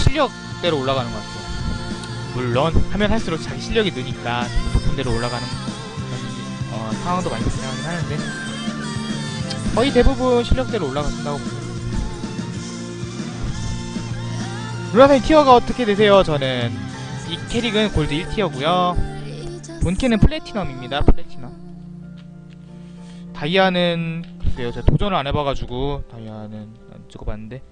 실력대로 올라가는 것 같아요. 물론 하면 할수록 자기 실력이 느니까 높은 데로 올라가는 어, 상황도 많이 발생하긴 하는데 거의 대부분 실력대로 올라가신다고 봅니다. 루라사의 티어가 어떻게 되세요? 저는 이 캐릭은 골드 1티어고요. 본캐는 플래티넘입니다. 플래티넘. 다이아는 글쎄요. 제가 도전을 안 해봐가지고 다이아는 안 찍어봤는데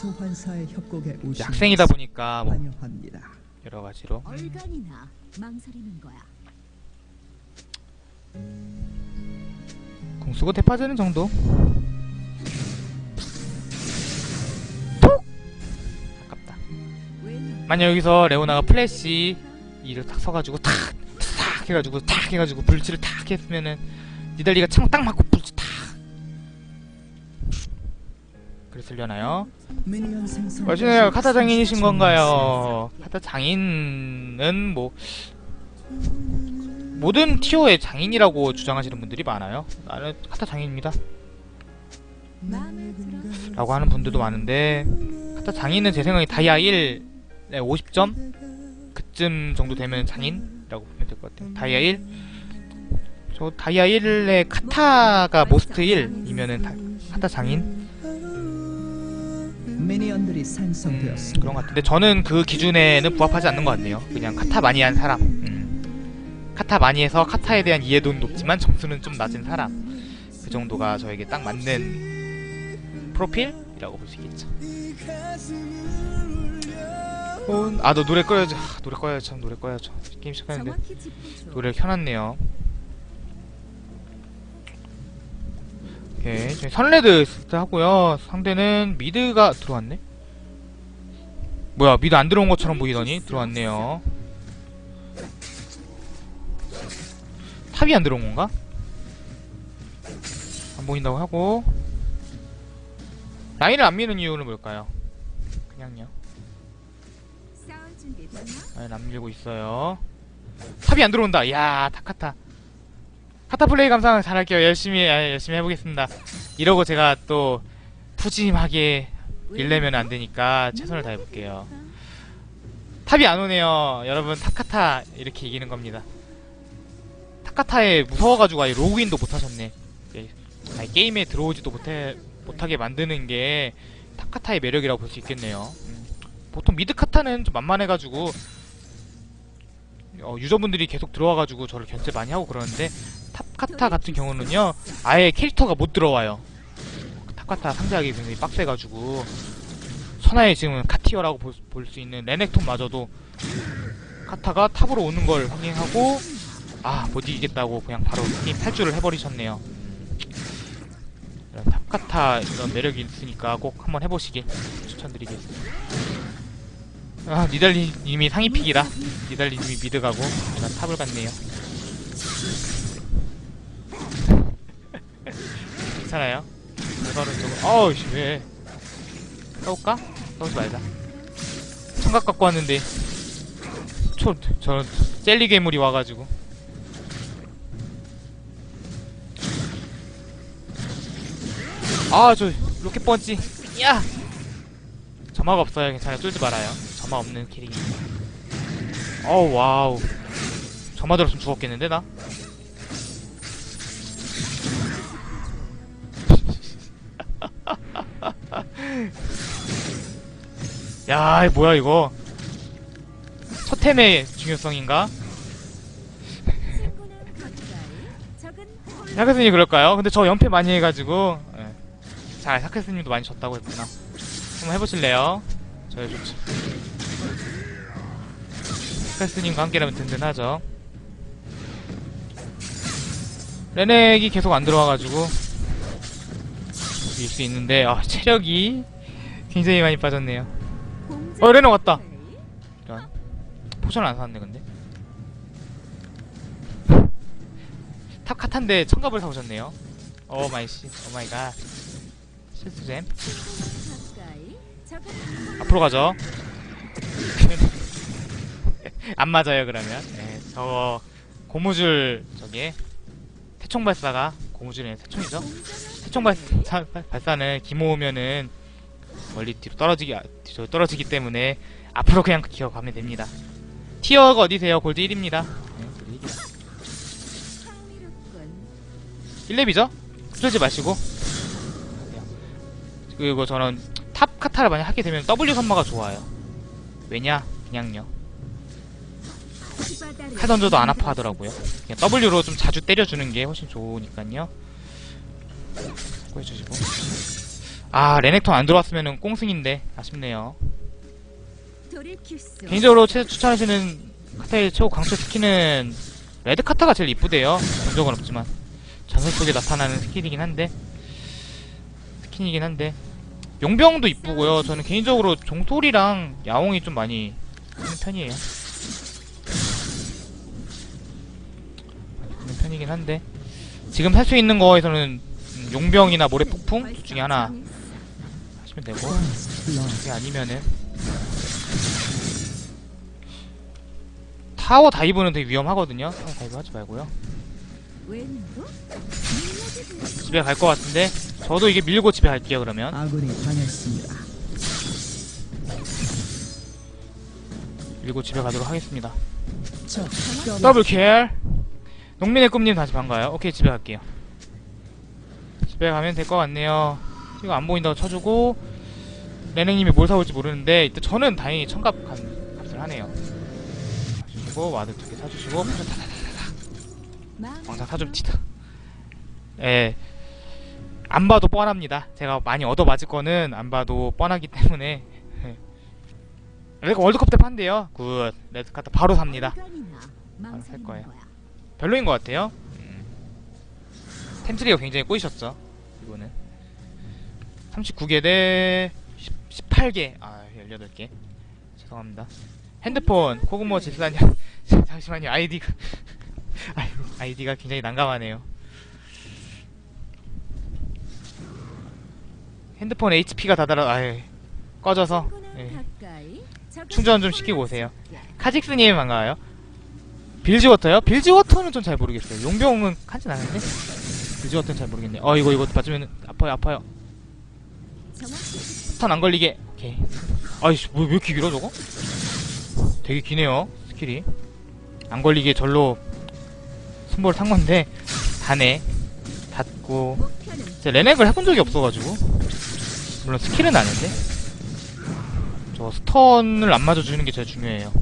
소환사의 협곡에 오신 학생이다 보니까 뭐 환영합니다. 여러 가지로 얼간이나 망설이는 거야. 공수고 대파전은 정도. 톡! 아깝다. 만약 여기서 레오나가 플래시 이를 탁 서가지고 탁! 탁! 해가지고 탁! 해가지고 불치를 탁! 했으면은 니달리가 창 딱 맞고 불치 생성. 어찌나요 카타 장인이신 건가요? 카타 장인은 뭐 모든 티어의 장인이라고 주장하시는 분들이 많아요. 나는 카타 장인입니다. 라고 하는 분들도 많은데 카타 장인은 제 생각에 다이아 1 네, 50점 그쯤 정도 되면 장인이라고 보면 될 것 같아요. 다이아 1. 저 다이아 1에 카타가 모스트 1이면은 다, 카타 장인 미니언들이 음, 생성되었습니다. 그런 것 같은데 저는 그 기준에는 부합하지 않는 것 같네요. 그냥 카타 많이 한 사람. 음. 카타 많이 해서 카타에 대한 이해도는 높지만 점수는 좀 낮은 사람. 그 정도가 저에게 딱 맞는 프로필이라고 볼 수 있겠죠. 어, 아, 너 노래 꺼야죠. 아, 노래 꺼야죠. 노래 꺼야죠. 게임 시작하는데. 노래를 켜놨네요. 오케이. 저희 선레드 스타 하고요. 상대는 미드가 들어왔네? 뭐야, 미드 안 들어온 것처럼 보이더니 들어왔네요. 탑이 안 들어온 건가? 안 보인다고 하고. 라인을 안 미는 이유는 뭘까요? 그냥요. 라인 안 밀고 있어요. 탑이 안 들어온다. 이야, 타카타. 카타 플레이 감상 잘할게요. 열심히 아, 열심히 해보겠습니다. 이러고 제가 또 푸짐하게 밀려면 안 되니까 최선을 다해볼게요. 탑이 안 오네요. 여러분 타카타 이렇게 이기는 겁니다. 타카타에 무서워가지고 아예 로그인도 못하셨네. 예, 아예 게임에 들어오지도 못해 못하게 만드는 게 타카타의 매력이라고 볼 수 있겠네요. 음. 보통 미드 카타는 좀 만만해가지고 어, 유저분들이 계속 들어와가지고 저를 견제 많이 하고 그러는데 탑카타 같은 경우는요 아예 캐릭터가 못 들어와요. 탑카타 상대하기 굉장히 빡세가지고 선하의 지금 카티어라고 볼 수 있는 레넥톤마저도 카타가 탑으로 오는 걸 확인하고 아 못 이기겠다고 그냥 바로 게임 탈주를 해버리셨네요. 이런 탑카타 이런 매력이 있으니까 꼭 한번 해보시길 추천드리겠습니다. 아 니달리님이 상위픽이라 니달리님이 미드 가고 제가 탑을 갔네요 괜찮아요? 이거는 좀 어우 씨 왜? 싸울까? 싸우지 말자. 청각 갖고 왔는데. 초, 저 젤리 괴물이 와가지고. 아 저 로켓 번지. 야! 점화가 없어요. 괜찮아요 쫄지 말아요. 점화 없는 캐릭입니다 어우 와우. 점화 들었으면 죽었겠는데 나? 야, 이 뭐야 이거? 첫 템의 중요성인가? 사크스님 그럴까요? 근데 저 연패 많이 해가지고 예. 자, 사크스님도 많이 졌다고 했구나 한번 해보실래요? 저희 좋죠 사크스님과 함께라면 든든하죠 레넥이 계속 안 들어와가지고 이길 수 있는데 아 체력이 굉장히 많이 빠졌네요 어 레넥 왔다? 이런 포션을 안 사왔네 근데. 탑 카탄데 청갑을 사오셨네요. 오 마이 씨, 오 마이 갓. 실수잼. 앞으로 가죠. 안 맞아요 그러면. 네, 저 고무줄 저기 태총 발사가 고무줄이 태총이죠? 태총 발사, 발사는 기 모으면은 멀리 뒤로 떨어지기 아, 뒤로 떨어지기 때문에 앞으로 그냥 기어가면 됩니다. 티어가 어디세요? 골드 1입니다. 네, 골드 1이요. 향미롭군. 1렙이죠? 풀지 마시고 그리고 저는 탑 카타를 많이 하게 되면 W 선마가 좋아요. 왜냐? 그냥요. 칼 던져도 안 아파하더라고요. 그냥 W로 좀 자주 때려주는 게 훨씬 좋으니까요. 해주시고. 아 레넥톤 안 들어왔으면 꽁승인데 아쉽네요. 개인적으로 최, 추천하시는 카타의 최고 강추 스킨은 레드 카타가 제일 이쁘대요. 본 적은 없지만 전설 속에 나타나는 스킬이긴 한데 스킨이긴 한데 용병도 이쁘고요. 저는 개인적으로 종토리랑 야옹이 좀 많이 쓰는 편이에요. 쓰는 편이긴 한데 지금 살수 있는 거에서는 음, 용병이나 모래폭풍 둘 중에 하나 하시면 되고. 그게 아니면은 타워 다이브는 되게 위험하거든요. 타워 다이브 하지 말고요. 집에 갈 것 같은데 저도 이게 밀고 집에 갈게요. 그러면 아군이 당했습니다. 밀고 집에 가도록 하겠습니다. 적 더블 킬. 농민의 꿈님 다시 반가요. 오케이 집에 갈게요. 집에 가면 될 것 같네요. 이거 안 보인다고 쳐주고 레넥님이 뭘 사올지 모르는데 일단 저는 다행히 청갑 간- 값을 하네요. 사주시고 와드 두 개 사주시고 왕상 사좀 티다. 예. 안 봐도 뻔합니다. 제가 많이 얻어 맞을 거는 안 봐도 뻔하기 때문에. 예. 레드 월드컵 때 판대요. 굿. 레드 카드 바로 삽니다. 바로 살 거예요. 별로인 것 같아요. 음. 템트리가 굉장히 꼬이셨죠. 이거는. 39개 대 10, 18개. 아, 18개. 죄송합니다. 핸드폰 코그모 질사님 잠시만요. 아이디가 아이디가 굉장히 난감하네요. 핸드폰 HP가 다 달아 아예 꺼져서 예. 충전 좀 시키고 오세요. 카직스님 반가워요. 빌지워터요? 빌지워터는 좀 잘 모르겠어요. 용병은 간진 않은데? 빌지워터는 잘 모르겠네. 어, 이거, 이거 맞으면 아파요, 아파요. 스턴 안 걸리게. 오케이. 아이씨, 뭐, 왜 이렇게 길어, 저거? 되게 기네요, 스킬이. 안 걸리게 절로 순보를 탄 건데, 다네. 닫고. 제가 레넥을 해본 적이 없어가지고. 물론 스킬은 아는데. 저 스턴을 안 맞아주는 게 제일 중요해요.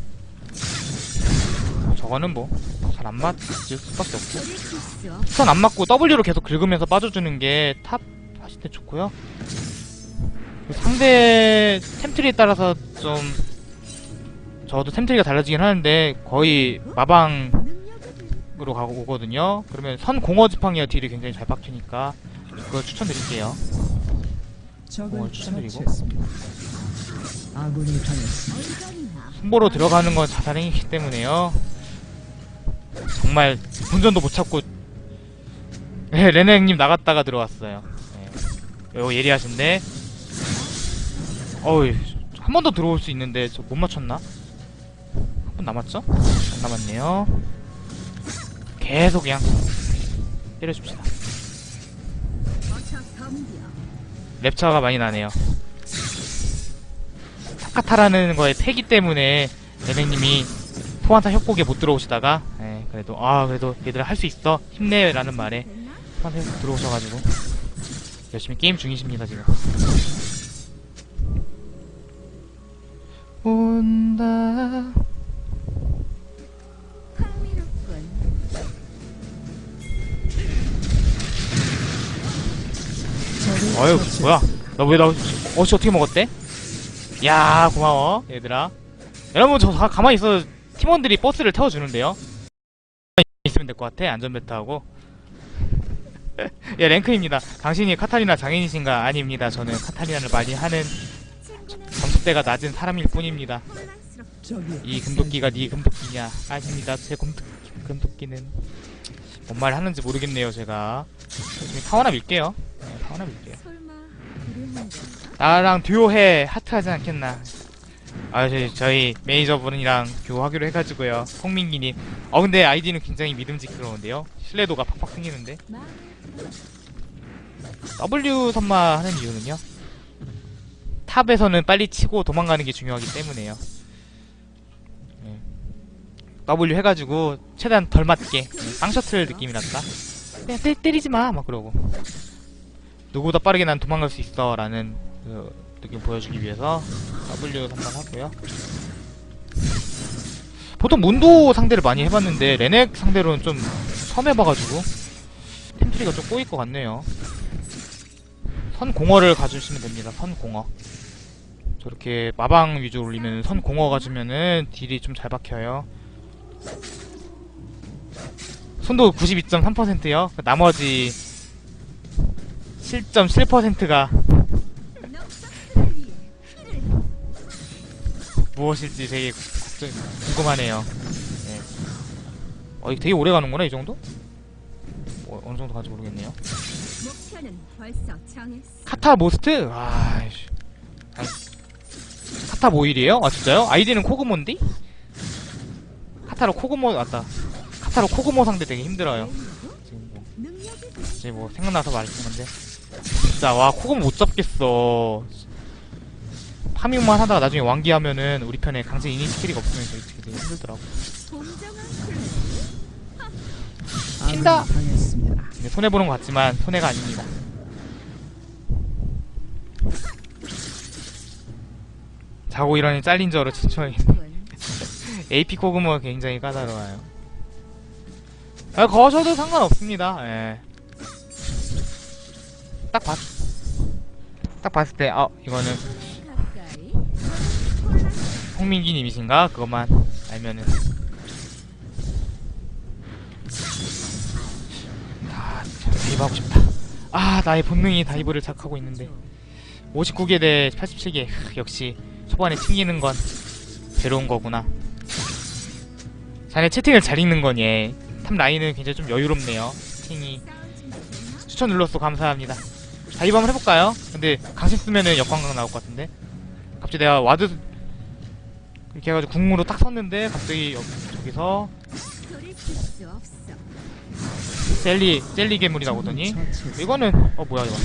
저거는 뭐, 잘 안 맞을 수밖에 없고. 스턴 안 맞고 W로 계속 긁으면서 빠져주는 게 탑 하실 때 좋고요. 그리고 상대 템트리에 따라서 좀 저도 템트리가 달라지긴 하는데 거의 마방으로 가고 오거든요. 그러면 선 공어 지팡이가 딜이 굉장히 잘 박히니까 그걸 추천드릴게요. 공을 추천드리고. 승보로 들어가는 건 자살행위이기 때문에요. 정말 본전도 못 찾고 네, 레넥님 나갔다가 들어왔어요. 네. 이거 예리하신데 어우 한번 더 들어올 수 있는데 저 못 맞췄나? 한 번 남았죠? 안 남았네요. 계속 그냥 때려줍시다. 랩차가 많이 나네요. 타카타라는 거에 패기 때문에 레넥님이 소환사 협곡에 못 들어오시다가 예, 그래도 아 그래도 얘들아 할 수 있어 힘내 라는 말에 됐나? 소환사 협곡 들어오셔가지고 열심히 게임 중이십니다 지금. 온다. 흥미롭군. 적을 어휴 처치했습니다. 뭐야 나왜 나 어씨 어떻게 먹었대? 야 고마워 얘들아 여러분 저 가, 가만히 있어 팀원들이 버스를 태워주는데요 있으면 될 것 같아 안전벨트하고 예 랭크입니다 당신이 카타리나 장인이신가 아닙니다 저는 카타리나를 많이 하는 친구는 점수대가 낮은 사람일 뿐입니다. 이 금도끼가 네 금도끼냐? 아닙니다. 제 금도, 금도끼는 뭔 말 하는지 모르겠네요 제가. 지금 타워나 밀게요. 네, 타워나 밀게요? 나랑 듀오해 하트 하지 않겠나? 아 저희, 저희 매니저분이랑 듀오하기로 해가지고요. 홍민기님. 어 근데 아이디는 굉장히 믿음직스러운데요. 신뢰도가 팍팍 생기는데. W 선마 하는 이유는요 탑에서는 빨리 치고 도망가는 게 중요하기 때문에요. 예. W 해가지고 최대한 덜 맞게 예, 쌍셔틀 느낌이랄까. 그냥 때, 때리지 마, 막 그러고. 누구보다 빠르게 난 도망갈 수 있어 라는 그 느낌 보여주기 위해서 W 선택하고요. 보통 몬도 상대를 많이 해봤는데 레넥 상대로는 좀 처음 해봐가지고 템트리가 좀 꼬일 것 같네요. 선공어를 가주시면 됩니다. 선공어. 저렇게 마방 위주로 올리면 선공어 가주면은 딜이 좀 잘 박혀요. 손도 92.3%요. 나머지 7.7%가 넉석들을 위해 피를 무엇일지 되게 걱정, 궁금하네요. 네. 어, 되게 오래 가는구나, 이 정도? 뭐, 어느 정도 가지 모르겠네요. 카타 모스트? 아이, 카타 모일이에요? 아, 진짜요? 아이디는 코그모인데? 카타로 코그모, 맞다. 카타로 코그모 상대 되게 힘들어요. 지금 뭐, 이제 뭐, 생각나서 말했던 건데. 진짜, 와, 코그모 못 잡겠어. 파밍만 하다가 나중에 완기하면은 우리 편에 강제 이니 스킬이 없으면 되게 힘들더라고. 튄다. 손해보는 것 같지만 손해가 아닙니다. 자고 일어니 잘린 저로. 군. AP 코그모가 굉장히 까다로워요. 아, 거셔도 상관없습니다. 예. 딱 봤, 딱 봤을 때, 아, 이거는 홍민기님이신가? 그것만 알면은. 다이브 하고 싶다. 아, 나의 본능이 다이브를 착하고 있는데. 59개 대 87개. 역시 초반에 튕기는 건 괴로운 거구나. 자네 채팅을 잘 읽는 거니. 탑 라인은 굉장히 좀 여유롭네요. 채팅이. 추천 눌렀어. 감사합니다. 다이브 한번 해볼까요? 근데 강신 쓰면은 역광각 나올 것 같은데. 갑자기 내가 와드 이렇게 해가지고 궁으로 딱 섰는데 갑자기 여, 저기서. 젤리 젤리 괴물이 나오더니. 이거는 어 뭐야 이거.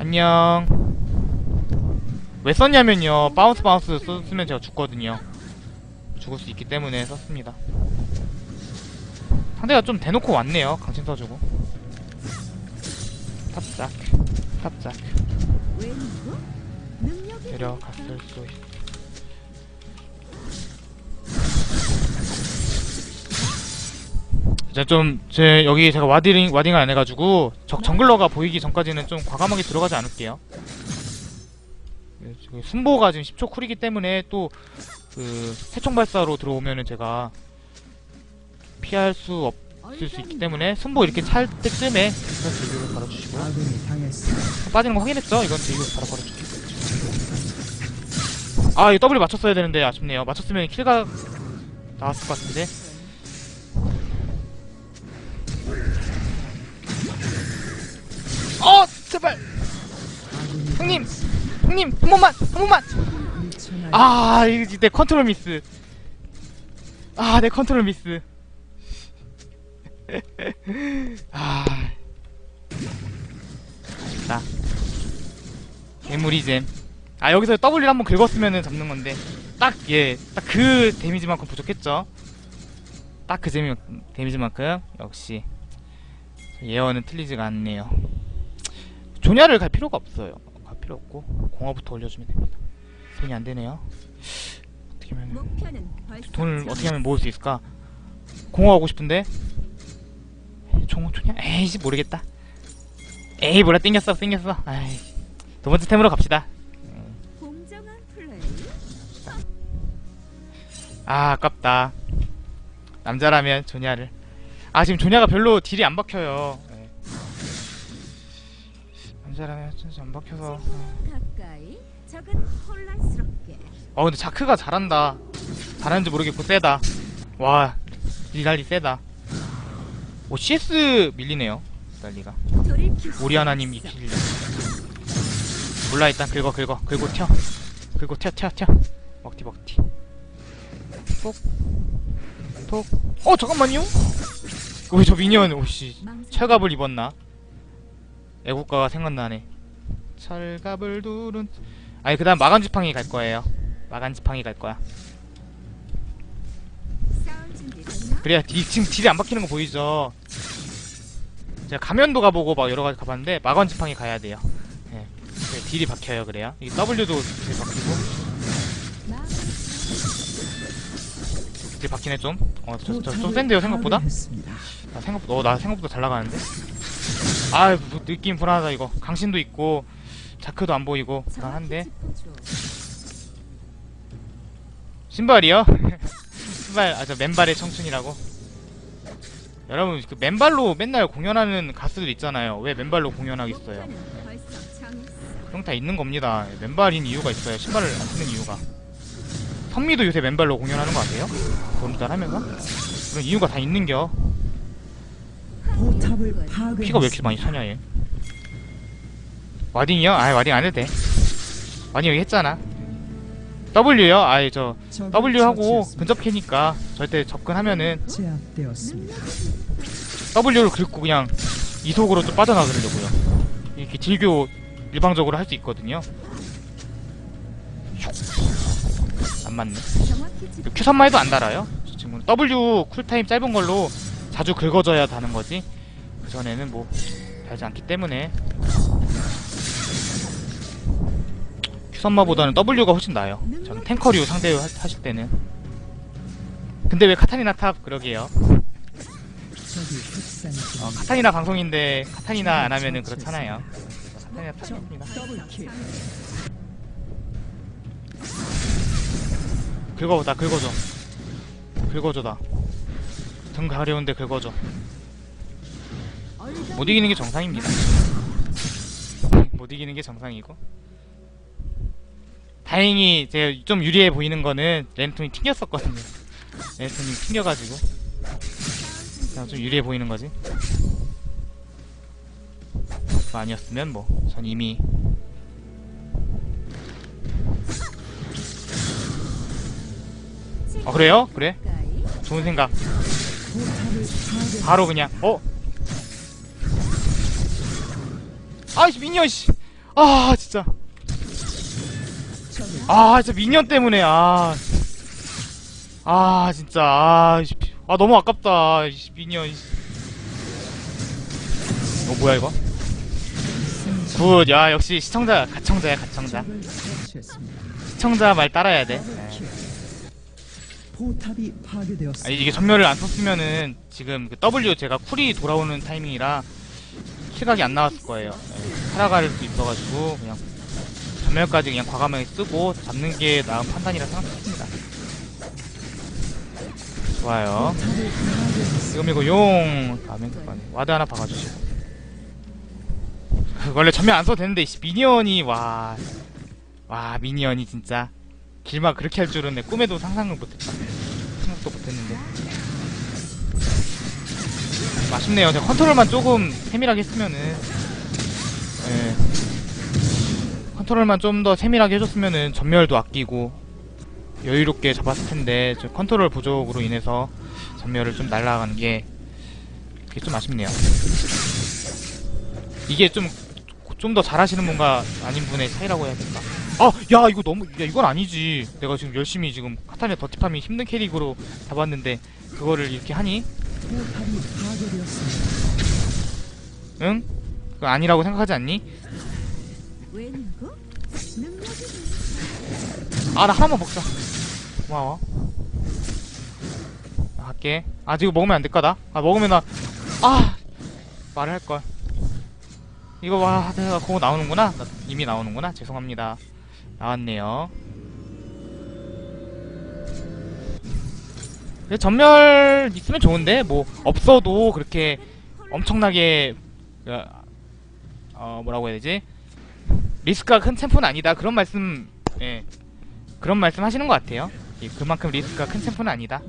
안녕. 왜 썼냐면요. 바운스 바운스 썼으면 제가 죽거든요. 죽을 수 있기 때문에 썼습니다. 상대가 좀 대놓고 왔네요. 강신 써주고. 탑작. 탑작. 데려갔을 수 있... 이 제 좀, 제, 여기 제가 와딩, 와딩을 안 해가지고, 적, 정글러가 보이기 전까지는 좀 과감하게 들어가지 않을게요. 네, 지금 순보가 지금 10초 쿨이기 때문에 또, 그, 세총 발사로 들어오면은 제가 피할 수 없을 수 있기 때문에, 순보 이렇게 찰 때쯤에, 딜을 걸어주시고요. 아군이 당했습니다. 빠지는 거 확인했죠? 이건 딜을 바로 걸어줄게요. 아, 이거 W 맞췄어야 되는데 아쉽네요. 맞췄으면 킬가 나왔을 것 같은데. 어, 제발, 형님, 형님, 한 번만, 한 번만. 아, 이거 내 컨트롤 미스. 아, 내 컨트롤 미스. 아, 아쉽다. 괴물이잼. 아, 여기서 W를 한번 긁었으면은 잡는 건데, 딱, 예, 딱 그 데미지만큼 부족했죠. 딱 그 데미지만큼, 역시. 예언은 틀리지가 않네요. 조냐를 갈 필요가 없어요. 갈 필요 없고, 공화부터 올려주면 됩니다. 돈이 안 되네요. 어떻게 하면 돈을 어떻게. 하면 모을 수 있을까? 공허하고 싶은데 종호촌이야? 에이씨 모르겠다. 에이 몰라 땡겼어 땡겼어. 아이 두 번째 템으로 갑시다. 아 아깝다. 남자라면 조냐를. 아 지금 조냐가 별로 딜이 안 박혀요. 네. 남자라면 진짜 안 박혀서. 가까이. 적은 혼란스럽게. 어 근데 자크가 잘한다. 잘하는지 모르겠고 세다. 와 리달리 세다. 오 CS 밀리네요. 리달리가. 오리아나님 없어. 이킬려. 몰라 일단 긁어 긁어 긁고 튀어. 긁고 튀어 튀어 튀어. 먹튀 먹튀. 톡. 톡. 어 잠깐만요. 왜 저 미니언 오씨. 철갑을 입었나? 애국가가 생각나네. 철갑을 두른 아니 그 다음 마간 지팡이 갈 거예요. 마간 지팡이 갈 거야? 그래야 딜, 지금 딜이 안 박히는 거 보이죠? 제가 가면도 가보고 막 여러 가지 가봤는데 마간 지팡이 가야 돼요. 예 그래, 딜이 박혀요 그래야 이 W도 딜 박히고. 마음을 딜 박히네 좀어저좀 센데요 생각보다. 나 생각보다 어, 나 생각보다 잘 나가는데 아 뭐, 느낌 불안하다 이거 강신도 있고 자크도 안 보이고 불안한데. 신발이요? 신발 아 저 맨발의 청춘이라고 여러분 그 맨발로 맨날 공연하는 가수들 있잖아요 왜 맨발로 공연하겠어요. 그런 다 있는 겁니다 맨발인 이유가 있어요 신발을 안 쓰는 이유가 선미도 요새 맨발로 공연하는 거 아세요? 돈잘 하면서? 그런 이유가 다 있는겨 포탑을 파괴했습니다. 피가 왜 이렇게 많이 차냐 얘 와딩이요? 아이 와딩 안 해도 돼 와딩 여기 했잖아 W요? 아이 저 W 하고. 근접 캐니까 절대 접근하면은 제압되었습니다. W를 긁고 그냥 이속으로 좀 빠져나가려고요. 이렇게 딜교 일방적으로 할 수 있거든요. 슉. 안 맞네. 정확히 짚. Q3만 해도 안 달아요. 지금 W 쿨타임 짧은 걸로 자주 긁어줘야 다는 거지. 그 전에는 뭐 달지 않기 때문에 Q3마보다는 W가 훨씬 나아요. 저는 탱커류 상대 하- 하실 때는. 근데 왜 카타리나 탑 그러게요. 어, 카타리나 방송인데 카타리나 안 하면은 그렇잖아요. 카타리나 탑입니다. 긁어보다 긁어줘. 긁어줘다. 등 가려운데. 얼간 못 이기는 게 정상입니다. 못 이기는 게 정상이고. 다행히 제가 좀 유리해 보이는 거는 랜턴이 튕겼었거든요. 랜턴이 튕겨가지고 그냥 좀 유리해 보이는 거지. 아니었으면 뭐 전 이미 아 그래요? 그래? 좋은 생각. 바로 그냥 어? 아이씨 미니언 씨. 아 진짜. 아 진짜 미니언 때문에 아. 아 진짜 아, 씨. 아 너무 아깝다 이 미니언. 씨. 어 뭐야 이거? 굿. 야 역시 시청자 가청자야 가청자. 시청자 말 따라야 돼. 네. 포탑이 파괴되었습니다. 아, 이게 전멸을 안 썼으면은 지금 그 W 제가 쿨이 돌아오는 타이밍이라 킬각이 안 나왔을 거예요. 네, 살아갈 수 있어가지고 그냥 전멸까지 그냥 과감하게 쓰고 잡는 게 나은 판단이라 생각했습니다. 좋아요. 지금 이거 용 다음에 그거네. 와드 하나 박아주시고 원래 전멸 안 써도 되는데 씨, 미니언이 와. 와 미니언이 진짜 길막 그렇게 할 줄은 내 꿈에도 상상을 못했다 생각도 못했는데 좀 아쉽네요 제가 컨트롤만 조금 세밀하게 했으면은 예. 컨트롤만 좀 더 세밀하게 해줬으면은 전멸도 아끼고 여유롭게 잡았을 텐데 저 컨트롤 부족으로 인해서 전멸을 좀 날라가는 게 그게 좀 아쉽네요. 이게 좀 좀 더 잘하시는 분과 아닌 분의 차이라고 해야 될까? 아, 야 이거 너무 야 이건 아니지. 내가 지금 열심히 지금 카타리나 더티팜이 힘든 캐릭으로 잡았는데 그거를 이렇게 하니? 응? 그거 아니라고 생각하지 않니? 아 나 하나만 먹자. 고마워. 나 갈게. 아 지금 먹으면 안 될까다? 아 먹으면 나 아 말을 할 걸. 이거 와 내가 그거 나오는구나. 나 이미 나오는구나. 죄송합니다. 나왔네요. 전멸 있으면 좋은데 뭐 없어도 그렇게 엄청나게 그, 어 뭐라고 해야 되지? 리스크가 큰 챔프는 아니다. 그런 말씀 예. 그런 말씀 하시는 것 같아요. 예, 그만큼 리스크가 큰 챔프는 아니다.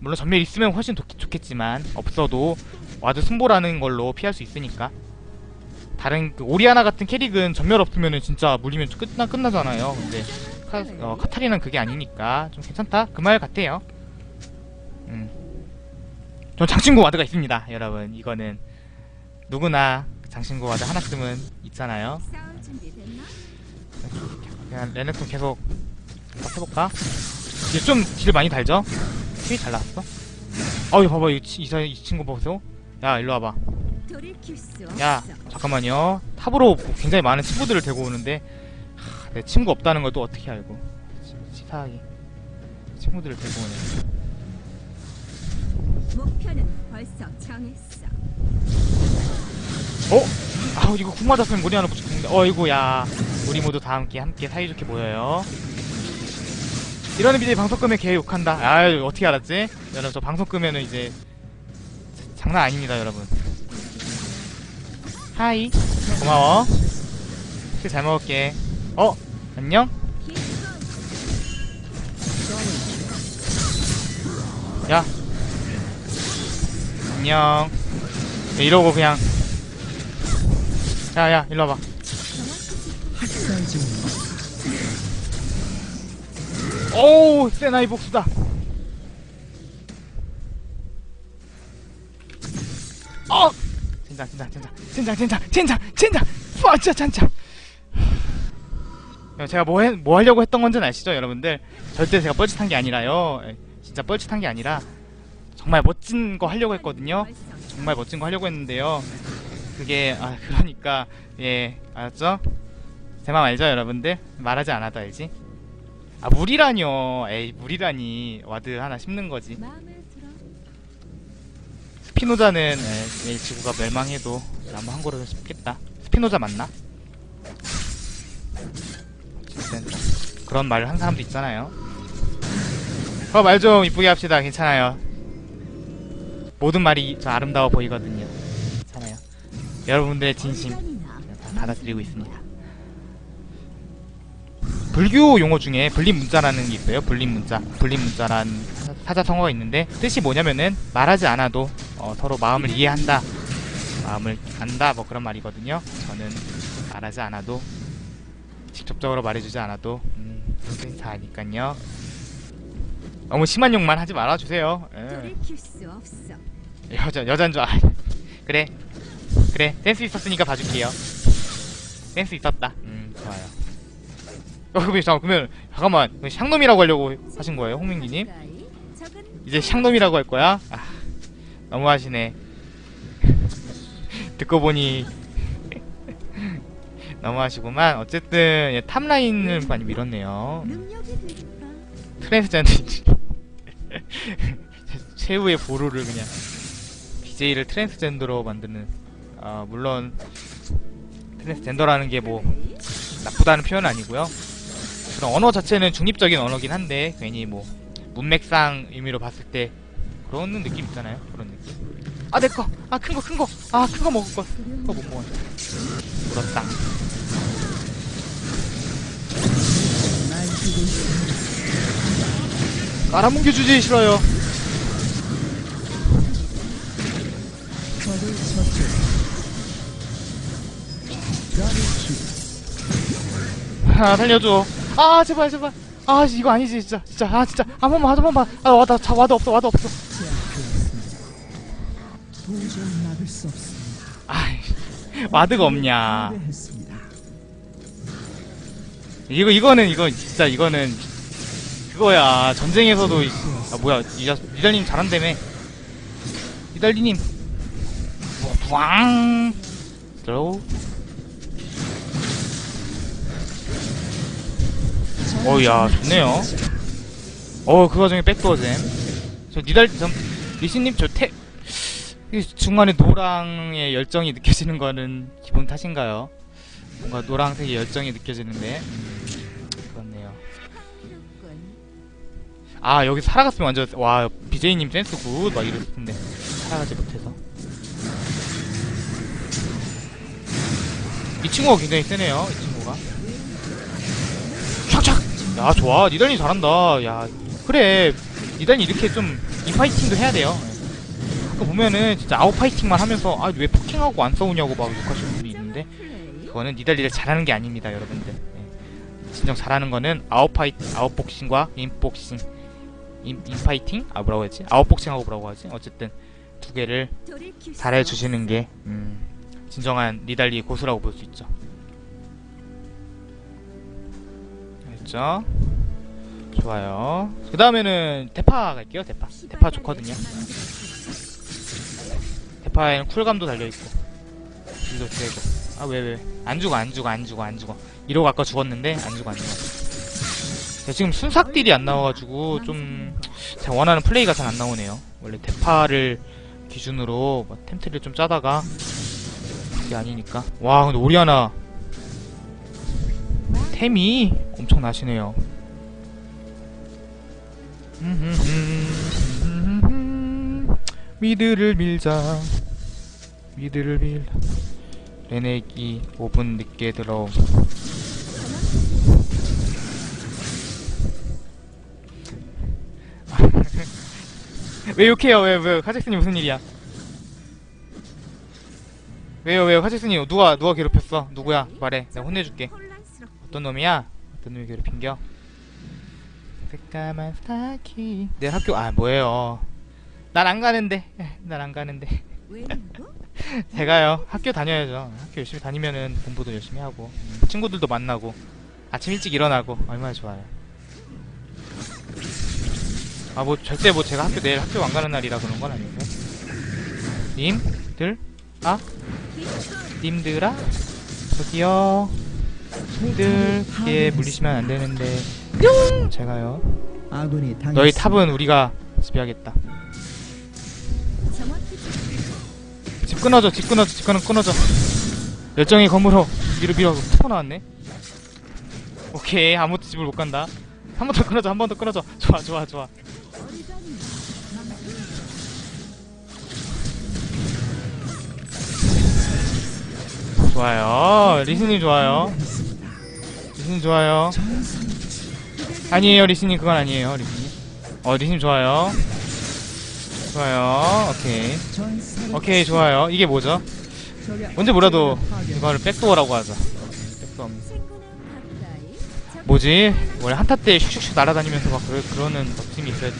물론 전멸 있으면 훨씬 좋, 좋겠지만 없어도 와드 승보라는 걸로 피할 수 있으니까. 다른 그 오리아나 같은 캐릭은 전멸 없으면은 진짜 물리면 끝나 끝나잖아요. 근데 카, 어, 카타리는 그게 아니니까 좀 괜찮다 그 말 같아요. 음. 전 장신구 와드가 있습니다, 여러분. 이거는 누구나 장신구 와드 하나쯤은 있잖아요. 그냥 레넥톤 계속 해볼까? 이제 좀딜 많이 달죠? 힐이 잘 나왔어? 어이 봐봐 이, 치- 이, 사- 이 친구 보세요 야 일로 와봐. 야 잠깐만요 탑으로 굉장히 많은 친구들을 데리고 오는데 하, 내 친구 없다는 걸 또 어떻게 알고 치- 치사하게 친구들을 데리고 오네 목표는 벌써 정했어. 어? 아우 이거 궁 맞았으면 머리 하나 붙였는데 어이구 야 우리 모두 다 함께 함께 사이좋게 모여요 이러는 BJ 방송 끄면 개 욕한다 아 어떻게 알았지? 여러분 저 방송 끄면은 이제 장난 아닙니다 여러분. 하이. 고마워. 술잘 먹을게. 어? 안녕? 야. 안녕. 이러고 그냥. 야야 일로 와봐. 오우 세나이 복수다 젠장 젠장 젠장 젠장 젠장 젠장 빠짜 젠장 야, 제가 뭐, 해, 뭐 하려고 했던 건지는 아시죠 여러분들 절대 제가 뻘짓한 게 아니라요 에, 진짜 뻘짓한 게 아니라 정말 멋진 거 하려고 했거든요 정말 멋진 거 하려고 했는데요 그게 아 그러니까 예 알았죠? 제 맘 알죠 여러분들? 말하지 않아도 알지? 아 물이라뇨 에이 물이라니 와드 하나 심는 거지. 스피노자는 에, 내일 지구가 멸망해도 나무 한 그릇을 심겠다. 스피노자 맞나? 어쨌든 그런 말을 한 사람도 있잖아요. 어 말 좀 이쁘게 합시다. 괜찮아요. 모든 말이 저 아름다워 보이거든요. 괜찮아요. 여러분들의 진심 다 받아들이고 있습니다. 불교 용어 중에 불림 문자라는 게 있어요. 불림 문자. 불림 문자란 사- 사자성어가 있는데 뜻이 뭐냐면은 말하지 않아도 어, 서로 마음을 이해한다. 마음을 안다 뭐 그런 말이거든요. 저는 말하지 않아도 직접적으로 말해주지 않아도 음, 무슨 뜻인지 아니까요. 너무 심한 욕만 하지 말아주세요. 예. 여자 여잔 줄 아. 그래 그래 댄스 있었으니까 봐줄게요 댄스 있었다 음 좋아요 어 그러면 잠깐 그러면 잠깐만 그럼 샹놈이라고 하려고 하신 거예요 홍민기님? 이제 샹놈이라고 할 거야? 아 너무하시네. 듣고 보니 너무하시구만. 어쨌든 예, 탑라인을 많이 밀었네요. 능력이 될까? 트랜스젠더 최후의 보루를 그냥 BJ를 트랜스젠더로 만드는 아 물론 트랜스젠더라는 게 뭐 나쁘다는 표현은 아니고요 그런 언어 자체는 중립적인 언어긴 한데 괜히 뭐 문맥상 의미로 봤을 때 그런 느낌 있잖아요 그런 느낌. 아 내꺼 아 큰 거 큰 거! 아 큰 거 먹을 거. 그거 못 날뛰고 있습니다. 깔아뭉개주지 싫어요. 아 살려줘 아 제발 제발. 아 이거 아니지 진짜. 진짜. 아 진짜. 한 번만 한 번만. 아 와다 자 와도 없어 와도 없어. 제압되었습니다. 도저히 막을 수 없습니다. 아 와드가 없냐. 이거 이거는 이거 진짜 이거는 그거야. 전쟁에서도 이- 아 뭐야. 이자 이달님 잘한다며. 이달리님. 부앙 어야 좋네요. 어그 와중에 백도어잼. 저 니달 전 리신님 저 태 중간에 노랑의 열정이 느껴지는 거는 기분 탓인가요? 뭔가 노랑색의 열정이 느껴지는데. 그렇네요. 아 여기 살아갔으면 완전 와 BJ님 센스 굿. 막 이랬을 텐데. 살아가지 못해서. 이 친구가 굉장히 세네요 야 좋아 니달님 잘한다 야 그래 니달님 이렇게 좀 인파이팅도 해야 돼요 가끔 보면은 진짜 아웃파이팅만 하면서 아 왜 포킹하고 안 싸우냐고 막 욕하시는 분이 있는데. 그거는 니달리를 잘하는 게 아닙니다, 여러분들. 예. 진정 잘하는 거는 아웃파이 아웃복싱과 인복싱, 인, 인파이팅? 아 뭐라고 했지? 아웃복싱하고 뭐라고 하지? 어쨌든 두 개를 돌이킬 수 잘해 주시는 게 음, 진정한 니달리 고수라고 볼 수 있죠. 됐죠? 좋아요. 그 다음에는 대파 갈게요, 대파. 대파 좋거든요. 대파에는 쿨감도 달려있고. 딜도 세고. 아, 왜, 왜. 안 죽어, 안 죽어, 안 죽어, 안 죽어. 이러고 아까 죽었는데, 안 죽어, 안 죽어. 네, 지금 순삭딜이 안 나와가지고, 좀, 제가 원하는 플레이가 잘 안 나오네요. 원래 대파를 기준으로 뭐 템트를 좀 짜다가, 그게 아니니까. 와, 근데 오리아나, 템이 엄청 나시네요. 미드를 밀자. 미드를 밀. 레넥이 5분 늦게 들어옴. 왜 욕해요? 왜, 왜, 카잭슨이 무슨 일이야? 왜요, 왜요, 카잭슨이 누가, 누가 괴롭혔어? 누구야? 말해. 내가 혼내줄게. 어떤 놈이야? 어떤 놈이 괴롭힌겨? 새까만 스타키. 내 학교 아 뭐예요? 난 안 가는데. 난 안 가는데? 제가요 학교 다녀야죠. 학교 열심히 다니면은 공부도 열심히 하고 음, 친구들도 만나고 아침 일찍 일어나고 얼마나 좋아요. 아 뭐 절대 뭐 제가 학교 내일 학교 안 가는 날이라 그런 건 아니고. 님들? 아? 님들아? 저기요 예 물리시면 안 되는데 제가요. 너희 탑은 우리가 지배하겠다. 집 끊어져 집 끊어져 집 끊어 끊어져 열정의 검으로 밀어 밀어 터나왔네. 오케이 아무것도 집을 못 간다. 한 번 더 끊어져 한 번 더 끊어져 좋아 좋아 좋아. 좋아요. 리스님 좋아요 리스님 좋아요. 아니에요 리스님 그건 아니에요 리스님 어 리스님 좋아요. 좋아요. 오케이. 오케이 좋아요. 이게 뭐죠? 언제 뭐라도 이거를 백도어라고 하죠. 백도어. 뭐지? 원래 한타 때 슉슉슉 날아다니면서 막 그러, 그러는 덕심이 있어야지.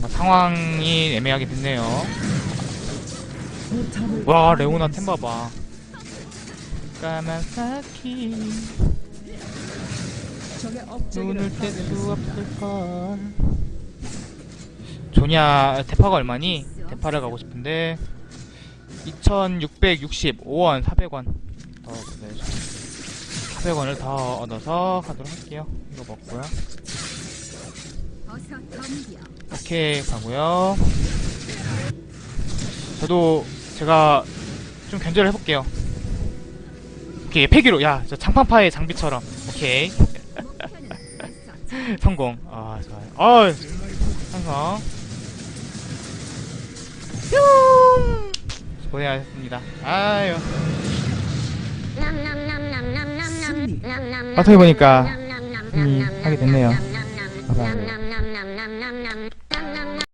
뭐 상황이 애매하게 됐네요. 와, 레오나 템 봐봐. 까만 사키 적의 업적을 눈을 뗄 수. 없을걸. 조냐 대파가 얼마니? 대파를 가고 싶은데 2,665원, 400원 더 내줘. 400원을 더 얻어서 가도록 할게요. 이거 먹고요. 오케이 가고요. 저도 제가 좀 견제를 해볼게요. 오케이 폐기로 야저 장판파의 장비처럼 오케이 성공. 아 좋아요. 아 성공. 뿅 고생하셨습니다. 아유. 어떻게 보니까 음, 하게 됐네요. 감사합니다.